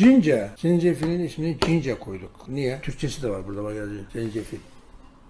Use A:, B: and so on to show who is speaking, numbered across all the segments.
A: Cince. Zencefilin ismini cince koyduk. Niye? Türkçesi de var burada bak. Zencefil.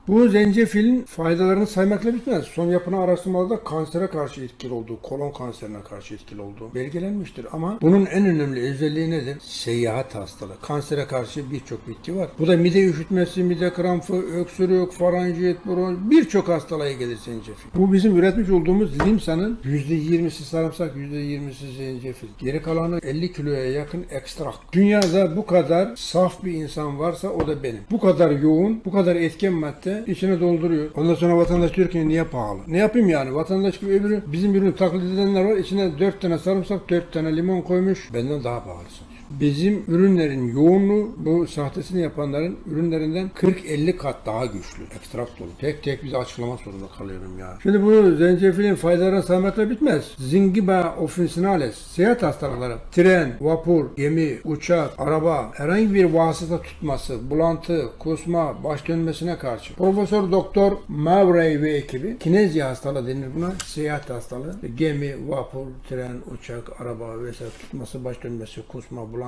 A: Bu zencefilin faydalarını saymakla bitmez. Son yapılan araştırmalarda kansere karşı etkili olduğu, kolon kanserine karşı etkili olduğu belgelenmiştir. Ama bunun en önemli özelliği nedir? Seyahat hastalığı. Kansere karşı birçok bitki var. Bu da mide üşütmesi, mide krampı, öksürük, faranjit, bron, birçok hastalığa gelir zencefil. Bu bizim üretmiş olduğumuz limsanın %20'si sarımsak, %20'si zencefil. Geri kalanı 50 kiloya yakın ekstrak. Dünyada bu kadar saf bir insan varsa o da benim. Bu kadar yoğun, bu kadar etken madde içine dolduruyor. Ondan sonra vatandaş diyor ki niye pahalı? Ne yapayım yani? Vatandaş gibi öbürü bizim ürünü taklit edenler var. İçine 4 tane sarımsak, 4 tane limon koymuş. Benden daha pahalı satıyor. Bizim ürünlerin yoğunluğu bu sahtesini yapanların ürünlerinden 40-50 kat daha güçlü. Ekstrakt dolu. Tek tek bize açıklama zorunda kalıyorum ya. Şimdi bu zencefilin faydalarını saymakla bitmez. Zingiba officinales, seyahat hastalıkları, tren, vapur, gemi, uçak, araba, herhangi bir vasıta tutması, bulantı, kusma, baş dönmesine karşı. Profesör Doktor Mavray ve ekibi kinezya hastalığı denir buna. Seyahat hastalığı. Gemi, vapur, tren, uçak, araba vesaire tutması, baş dönmesi, kusma, bulantı,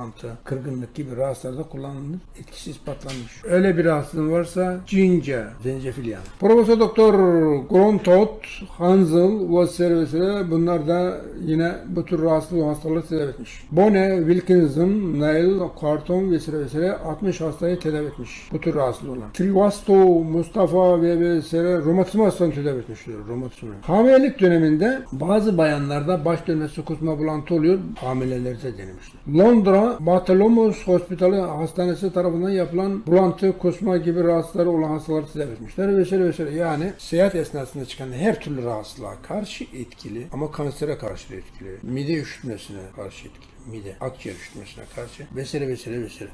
A: kırgınlık gibi rahatsızlarda kullanılır. Etkisi ispatlanmış. Öyle bir rahatsızlığın varsa cince, zencefil yani. Profesör Doktor Grontot, Hansel vesaire vesaire bunlar da yine bu tür rahatsızlık hastalığı tedavi etmiş. Bone, Wilkinson, Nail, Carton vesaire vesaire 60 hastayı tedavi etmiş. Bu tür rahatsızlığı olan. Trivasto, Mustafa ve vesaire romatizma hastalığını tedavi etmiş diyor. Romatizma. Hamilelik döneminde bazı bayanlarda baş dönmesi, kusma, bulantı oluyor. Hamilelerde denemişler. Londra Bartholomews Hospitalı Hastanesi tarafından yapılan bulantı, kusma gibi rahatsızları olan hastaları tedavi etmişler vesaire vesaire. Yani seyahat esnasında çıkan her türlü rahatsızlığa karşı etkili ama kansere karşı etkili. Mide üşütmesine karşı etkili. Mide, akciğer üşütmesine karşı vesaire vesaire vesaire.